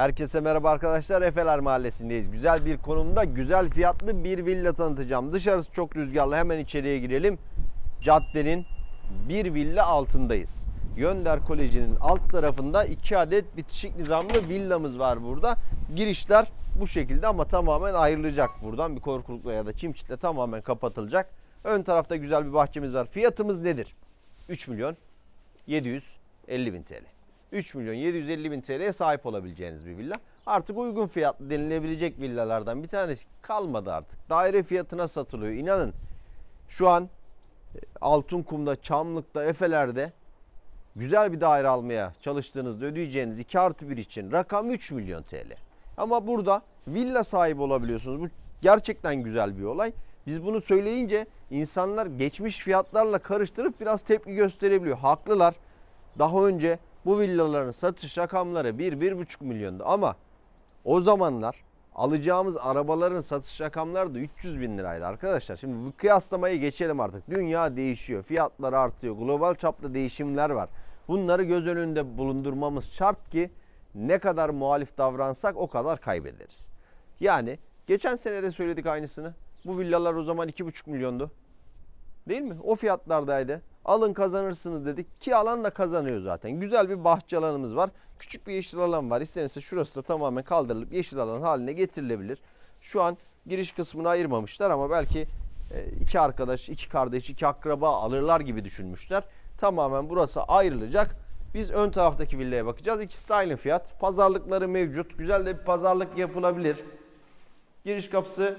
Herkese merhaba arkadaşlar. Efeler Mahallesi'ndeyiz. Güzel bir konumda güzel fiyatlı bir villa tanıtacağım. Dışarısı çok rüzgarlı. Hemen içeriye girelim. Caddenin bir villa altındayız. Yönder Koleji'nin alt tarafında iki adet bitişik nizamlı villamız var burada. Girişler bu şekilde ama tamamen ayrılacak buradan. Bir korkulukla ya da çim çitle tamamen kapatılacak. Ön tarafta güzel bir bahçemiz var. Fiyatımız nedir? 3 milyon 750 bin TL. 3 milyon 750 bin TL'ye sahip olabileceğiniz bir villa. Artık uygun fiyatlı denilebilecek villalardan bir tanesi kalmadı artık. Daire fiyatına satılıyor. İnanın şu an e, Altınkum'da, Çamlık'ta, Efeler'de güzel bir daire almaya çalıştığınızda ödeyeceğiniz 2 artı 1 için rakam 3 milyon TL. Ama burada villa sahibi olabiliyorsunuz. Bu gerçekten güzel bir olay. Biz bunu söyleyince insanlar geçmiş fiyatlarla karıştırıp biraz tepki gösterebiliyor. Haklılar. Daha önce bu villaların satış rakamları 1-1,5 milyondu ama o zamanlar alacağımız arabaların satış rakamları da 300 bin liraydı arkadaşlar. Şimdi bu kıyaslamayı geçelim artık. Dünya değişiyor, fiyatlar artıyor, global çapta değişimler var. Bunları göz önünde bulundurmamız şart ki ne kadar muhalif davransak o kadar kaybederiz. Yani geçen sene de söyledik aynısını. Bu villalar o zaman 2,5 milyondu. Değil mi? O fiyatlardaydı. Alın kazanırsınız dedik ki alan da kazanıyor zaten. Güzel bir bahçe alanımız var. Küçük bir yeşil alan var. İstenirse şurası da tamamen kaldırılıp yeşil alan haline getirilebilir. Şu an giriş kısmını ayırmamışlar ama belki e, iki arkadaş, iki kardeş, iki akraba alırlar gibi düşünmüşler. Tamamen burası ayrılacak. Biz ön taraftaki villaya bakacağız. İkisi de aynı fiyat. Pazarlıkları mevcut. Güzel de bir pazarlık yapılabilir. Giriş kapısı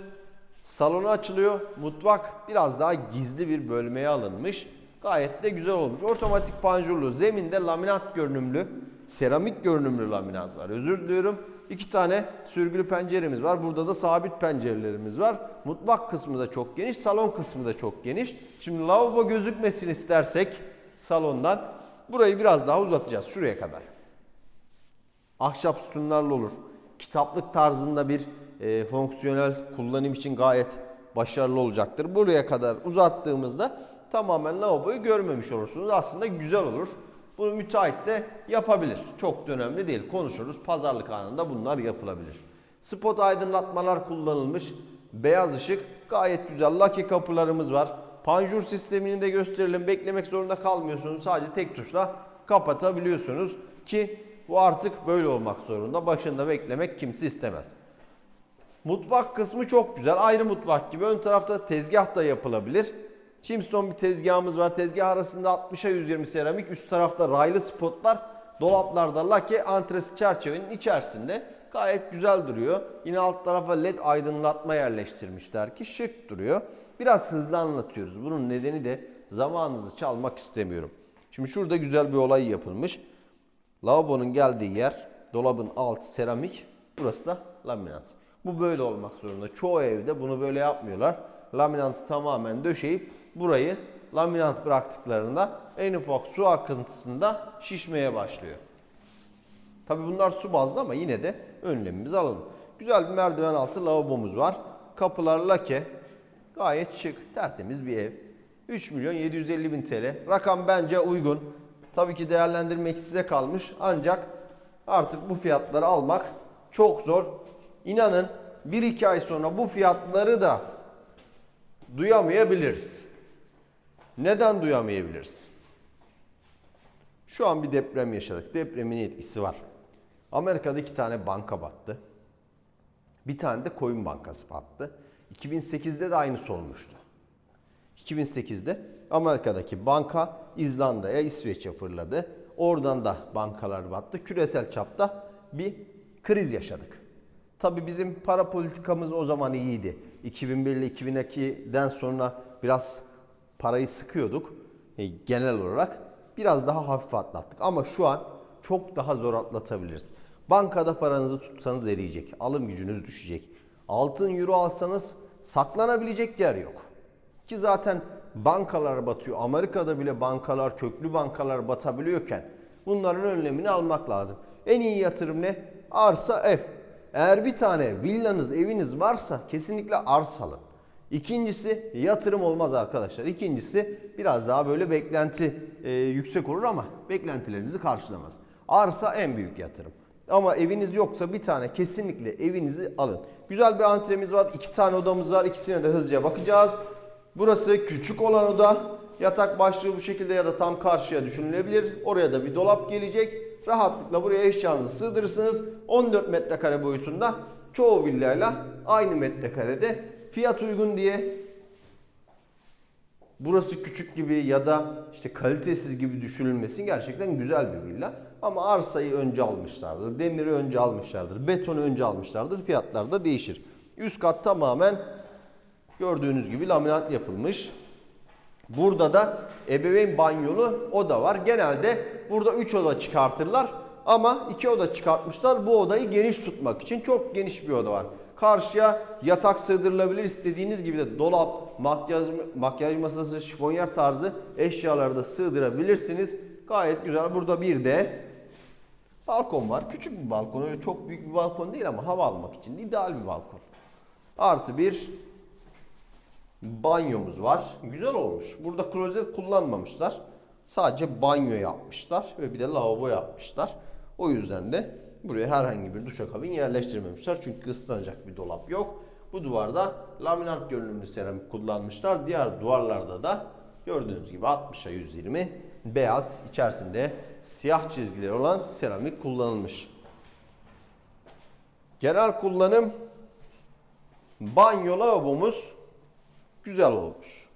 salona açılıyor. Mutfak biraz daha gizli bir bölmeye alınmış. Gayet de güzel olmuş. Otomatik panjurlu, zeminde laminat görünümlü, seramik görünümlü laminat var. Özür diliyorum. İki tane sürgülü penceremiz var. Burada da sabit pencerelerimiz var. Mutfak kısmı da çok geniş, salon kısmı da çok geniş. Şimdi lavabo gözükmesin istersek salondan burayı biraz daha uzatacağız şuraya kadar ahşap sütunlarla olur. Kitaplık tarzında bir e, fonksiyonel kullanım için gayet başarılı olacaktır. Buraya kadar uzattığımızda tamamen lavaboyu görmemiş olursunuz. Aslında güzel olur. Bunu müteahhit de yapabilir. Çok da önemli değil. Konuşuruz. Pazarlık anında bunlar yapılabilir. Spot aydınlatmalar kullanılmış. Beyaz ışık gayet güzel. Lucky kapılarımız var. Panjur sistemini de gösterelim. Beklemek zorunda kalmıyorsunuz. Sadece tek tuşla kapatabiliyorsunuz ki bu artık böyle olmak zorunda. Başında beklemek kimse istemez. Mutfak kısmı çok güzel. Ayrı mutfak gibi. Ön tarafta tezgah da yapılabilir. Chimstone bir tezgahımız var. Tezgah arasında 60'a 120 seramik. Üst tarafta raylı spotlar. Dolaplarda lake antresi çerçevenin içerisinde. Gayet güzel duruyor. Yine alt tarafa led aydınlatma yerleştirmişler ki şık duruyor. Biraz hızlı anlatıyoruz. Bunun nedeni de zamanınızı çalmak istemiyorum. Şimdi şurada güzel bir olay yapılmış. Lavabonun geldiği yer, dolabın altı seramik, burası da laminat. Bu böyle olmak zorunda. Çoğu evde bunu böyle yapmıyorlar. Laminatı tamamen döşeyip burayı laminat bıraktıklarında en ufak su akıntısında şişmeye başlıyor. Tabi bunlar su bazlı ama yine de önlemimizi alalım. Güzel bir merdiven altı lavabomuz var. Kapılar lake. Gayet şık, tertemiz bir ev. 3 milyon 750 bin TL. Rakam bence uygun. Tabii ki değerlendirmek size kalmış. Ancak artık bu fiyatları almak çok zor. İnanın 1-2 ay sonra bu fiyatları da duyamayabiliriz. Neden duyamayabiliriz? Şu an bir deprem yaşadık. Depremin etkisi var. Amerika'da iki tane banka battı. Bir tane de koyun bankası battı. 2008'de de aynısı olmuştu. 2008'de Amerika'daki banka İzlanda'ya, İsveç'e fırladı. Oradan da bankalar battı. Küresel çapta bir kriz yaşadık. Tabii bizim para politikamız o zaman iyiydi. 2001 ile 2002'den sonra biraz parayı sıkıyorduk e, genel olarak. Biraz daha hafif atlattık ama şu an çok daha zor atlatabiliriz. Bankada paranızı tutsanız eriyecek. Alım gücünüz düşecek. Altın euro alsanız saklanabilecek yer yok. Ki zaten bankalar batıyor. Amerika'da bile bankalar, köklü bankalar batabiliyorken bunların önlemini almak lazım. En iyi yatırım ne? Arsa, ev. Eğer bir tane villanız, eviniz varsa kesinlikle arsa alın. İkincisi yatırım olmaz arkadaşlar. İkincisi biraz daha böyle beklenti e, yüksek olur ama beklentilerinizi karşılamaz. Arsa en büyük yatırım. Ama eviniz yoksa bir tane kesinlikle evinizi alın. Güzel bir antremiz var. iki tane odamız var. İkisine de hızlıca bakacağız. Burası küçük olan oda. Yatak başlığı bu şekilde ya da tam karşıya düşünülebilir. Oraya da bir dolap gelecek. Rahatlıkla buraya eşyanızı sığdırırsınız. 14 metrekare boyutunda çoğu villayla aynı metrekarede. Fiyat uygun diye burası küçük gibi ya da işte kalitesiz gibi düşünülmesin gerçekten güzel bir villa. Ama arsayı önce almışlardır, demiri önce almışlardır, betonu önce almışlardır. Fiyatlar da değişir. Üst kat tamamen gördüğünüz gibi laminat yapılmış. Burada da ebeveyn banyolu oda var. Genelde burada 3 oda çıkartırlar ama 2 oda çıkartmışlar. Bu odayı geniş tutmak için çok geniş bir oda var. Karşıya yatak sığdırılabilir. istediğiniz gibi de dolap, makyaj, makyaj masası, şifonyer tarzı eşyaları da sığdırabilirsiniz. Gayet güzel. Burada bir de balkon var. Küçük bir balkon. Öyle çok büyük bir balkon değil ama hava almak için ideal bir balkon. Artı bir banyomuz var. Güzel olmuş. Burada klozet kullanmamışlar. Sadece banyo yapmışlar ve bir de lavabo yapmışlar. O yüzden de buraya herhangi bir duşakabin yerleştirmemişler. Çünkü ıslanacak bir dolap yok. Bu duvarda laminat görünümlü seramik kullanmışlar. Diğer duvarlarda da gördüğünüz gibi 60'a 120 beyaz içerisinde siyah çizgileri olan seramik kullanılmış. Genel kullanım banyo lavabomuz güzel olmuş.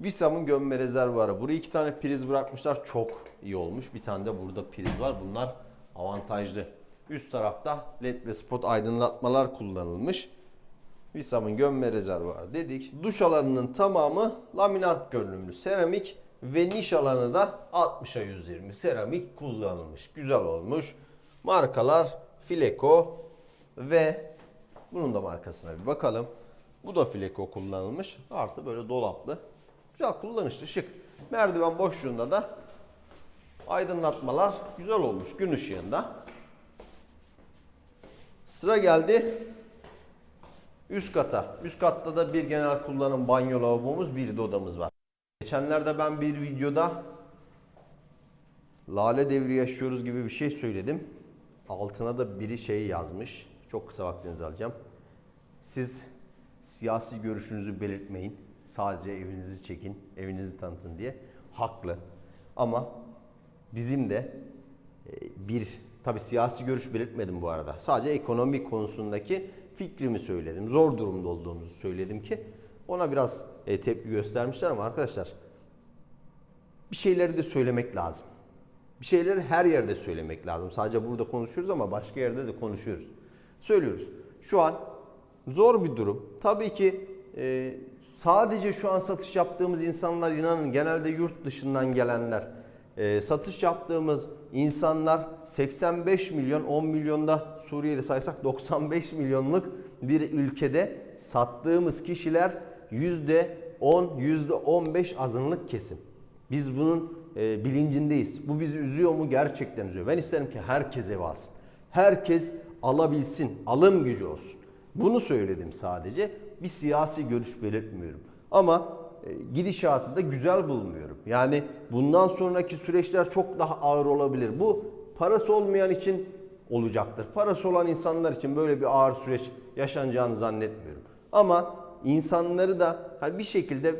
Visam'ın gömme rezervuarı. Buraya iki tane priz bırakmışlar. Çok iyi olmuş. Bir tane de burada priz var. Bunlar avantajlı. Üst tarafta led ve spot aydınlatmalar kullanılmış. Visam'ın gömme rezervuarı dedik. Duş alanının tamamı laminat görünümlü seramik ve niş alanı da 60'a 120 seramik kullanılmış. Güzel olmuş. Markalar Fileko ve bunun da markasına bir bakalım. Bu da Fileko kullanılmış. Artı böyle dolaplı. Güzel kullanışlı şık. Merdiven boşluğunda da aydınlatmalar güzel olmuş gün ışığında. Sıra geldi üst kata. Üst katta da bir genel kullanım banyo lavabomuz, bir de odamız var. Geçenlerde ben bir videoda lale devri yaşıyoruz gibi bir şey söyledim. Altına da biri şey yazmış. Çok kısa vaktinizi alacağım. Siz siyasi görüşünüzü belirtmeyin. Sadece evinizi çekin, evinizi tanıtın diye. Haklı. Ama bizim de e, bir tabi siyasi görüş belirtmedim bu arada. Sadece ekonomi konusundaki fikrimi söyledim. Zor durumda olduğumuzu söyledim ki ona biraz e, tepki göstermişler ama arkadaşlar bir şeyleri de söylemek lazım. Bir şeyleri her yerde söylemek lazım. Sadece burada konuşuyoruz ama başka yerde de konuşuyoruz. Söylüyoruz. Şu an zor bir durum. Tabii ki e, sadece şu an satış yaptığımız insanlar inanın genelde yurt dışından gelenler. E, satış yaptığımız insanlar 85 milyon 10 milyonda Suriye'de saysak 95 milyonluk bir ülkede sattığımız kişiler %10 %15 azınlık kesim. Biz bunun e, bilincindeyiz. Bu bizi üzüyor mu? Gerçekten üzüyor. Ben isterim ki herkes ev alsın. Herkes alabilsin. Alım gücü olsun. Bunu söyledim sadece. Bir siyasi görüş belirtmiyorum. Ama gidişatı da güzel bulmuyorum. Yani bundan sonraki süreçler çok daha ağır olabilir. Bu parası olmayan için olacaktır. Parası olan insanlar için böyle bir ağır süreç yaşanacağını zannetmiyorum. Ama insanları da hani bir şekilde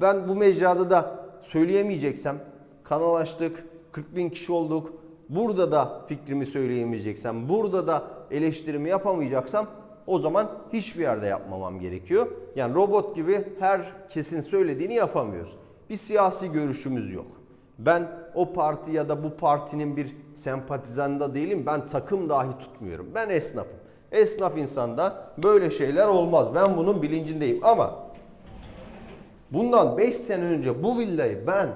ben bu mecrada da söyleyemeyeceksem kanal açtık 40 bin kişi olduk burada da fikrimi söyleyemeyeceksem burada da eleştirimi yapamayacaksam o zaman hiçbir yerde yapmamam gerekiyor. Yani robot gibi herkesin söylediğini yapamıyoruz. Bir siyasi görüşümüz yok. Ben o parti ya da bu partinin bir sempatizanı değilim. Ben takım dahi tutmuyorum. Ben esnafım. Esnaf insanda böyle şeyler olmaz. Ben bunun bilincindeyim ama bundan 5 sene önce bu villayı ben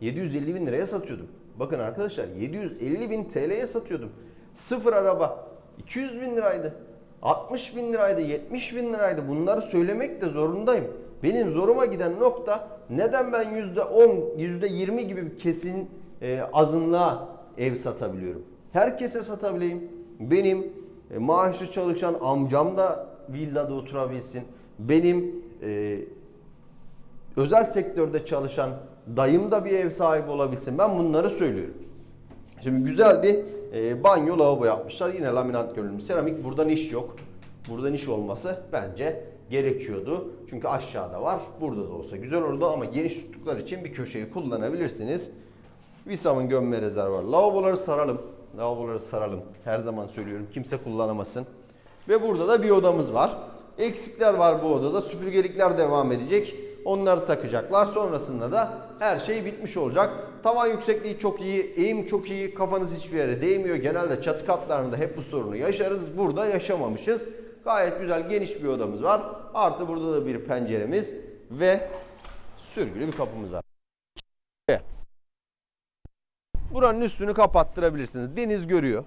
750 bin liraya satıyordum. Bakın arkadaşlar 750 bin TL'ye satıyordum. Sıfır araba 200 bin liraydı. 60 bin liraydı, 70 bin liraydı. Bunları söylemek de zorundayım. Benim zoruma giden nokta neden ben %10, %20 gibi bir kesin e, azınlığa ev satabiliyorum? Herkese satabileyim. Benim e, maaşlı çalışan amcam da villada oturabilsin. Benim e, özel sektörde çalışan dayım da bir ev sahibi olabilsin. Ben bunları söylüyorum. Şimdi güzel bir e, banyo lavabo yapmışlar. Yine laminat görünümlü seramik. Buradan iş yok. Buradan iş olması bence gerekiyordu. Çünkü aşağıda var. Burada da olsa güzel olurdu ama geniş tuttuklar için bir köşeyi kullanabilirsiniz. Visam'ın gömme rezervuarı. Lavaboları saralım. Lavaboları saralım. Her zaman söylüyorum. Kimse kullanamasın. Ve burada da bir odamız var. Eksikler var bu odada. Süpürgelikler devam edecek. Onları takacaklar. Sonrasında da her şey bitmiş olacak. Tavan yüksekliği çok iyi, eğim çok iyi, kafanız hiçbir yere değmiyor. Genelde çatı katlarında hep bu sorunu yaşarız. Burada yaşamamışız. Gayet güzel geniş bir odamız var. Artı burada da bir penceremiz ve sürgülü bir kapımız var. Buranın üstünü kapattırabilirsiniz. Deniz görüyor.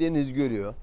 Deniz görüyor.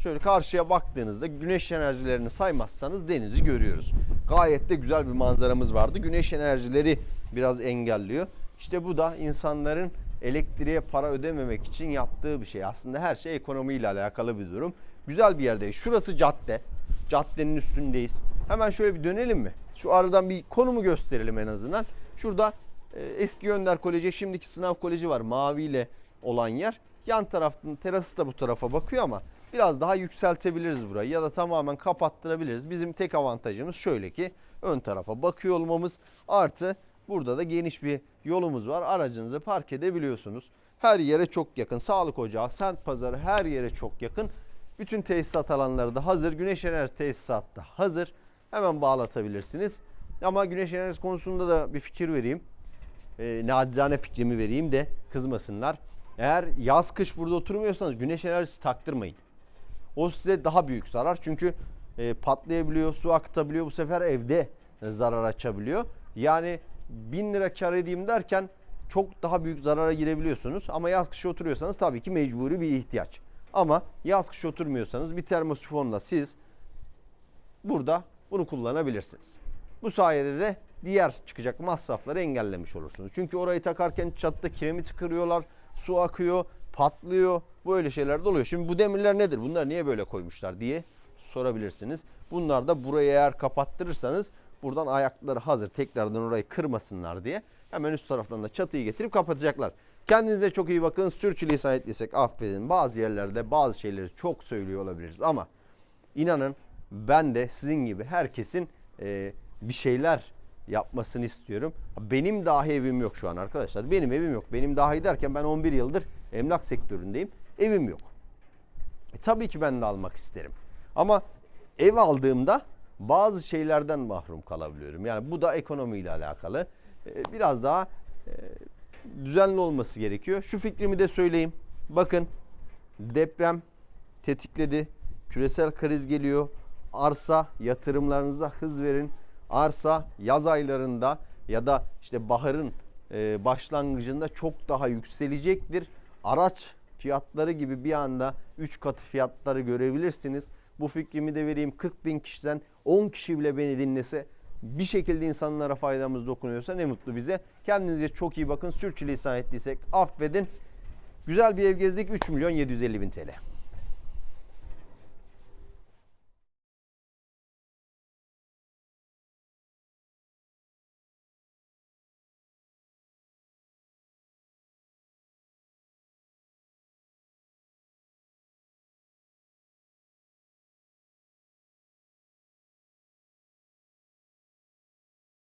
Şöyle karşıya baktığınızda güneş enerjilerini saymazsanız denizi görüyoruz. Gayet de güzel bir manzaramız vardı. Güneş enerjileri biraz engelliyor. İşte bu da insanların elektriğe para ödememek için yaptığı bir şey. Aslında her şey ekonomiyle alakalı bir durum. Güzel bir yerdeyiz. Şurası cadde. Caddenin üstündeyiz. Hemen şöyle bir dönelim mi? Şu aradan bir konumu gösterelim en azından. Şurada e, eski Önder Koleji, şimdiki Sınav Koleji var. Maviyle olan yer. Yan tarafın terası da bu tarafa bakıyor ama biraz daha yükseltebiliriz burayı ya da tamamen kapattırabiliriz. Bizim tek avantajımız şöyle ki ön tarafa bakıyor olmamız artı burada da geniş bir yolumuz var. Aracınızı park edebiliyorsunuz. Her yere çok yakın. Sağlık ocağı, sent pazarı her yere çok yakın. Bütün tesisat alanları da hazır. Güneş enerji tesisat da hazır. Hemen bağlatabilirsiniz. Ama güneş enerjisi konusunda da bir fikir vereyim. E, nacizane fikrimi vereyim de kızmasınlar. Eğer yaz kış burada oturmuyorsanız güneş enerjisi taktırmayın. O size daha büyük zarar. Çünkü e, patlayabiliyor, su akıtabiliyor. Bu sefer evde zarar açabiliyor. Yani 1000 lira kar edeyim derken çok daha büyük zarara girebiliyorsunuz. Ama yaz kış oturuyorsanız tabii ki mecburi bir ihtiyaç. Ama yaz kış oturmuyorsanız bir termosifonla siz burada bunu kullanabilirsiniz. Bu sayede de diğer çıkacak masrafları engellemiş olursunuz. Çünkü orayı takarken çatıda kiremit kırıyorlar, su akıyor, patlıyor. Böyle şeyler de oluyor. Şimdi bu demirler nedir? Bunlar niye böyle koymuşlar diye sorabilirsiniz. Bunlar da burayı eğer kapattırırsanız buradan ayakları hazır tekrardan orayı kırmasınlar diye hemen üst taraftan da çatıyı getirip kapatacaklar. Kendinize çok iyi bakın. Sürçülisan ettiysek affedin. Bazı yerlerde bazı şeyleri çok söylüyor olabiliriz ama inanın ben de sizin gibi herkesin e, bir şeyler yapmasını istiyorum. Benim dahi evim yok şu an arkadaşlar. Benim evim yok. Benim dahi derken ben 11 yıldır emlak sektöründeyim. Evim yok. E, tabii ki ben de almak isterim. Ama ev aldığımda bazı şeylerden mahrum kalabiliyorum. Yani bu da ekonomiyle alakalı. E, biraz daha e, düzenli olması gerekiyor. Şu fikrimi de söyleyeyim. Bakın deprem tetikledi. Küresel kriz geliyor. Arsa yatırımlarınıza hız verin. Arsa yaz aylarında ya da işte baharın e, başlangıcında çok daha yükselecektir. Araç fiyatları gibi bir anda 3 katı fiyatları görebilirsiniz. Bu fikrimi de vereyim 40 bin kişiden 10 kişi bile beni dinlese bir şekilde insanlara faydamız dokunuyorsa ne mutlu bize. Kendinize çok iyi bakın. Sürçülisan ettiysek affedin. Güzel bir ev gezdik 3 milyon 750 bin TL.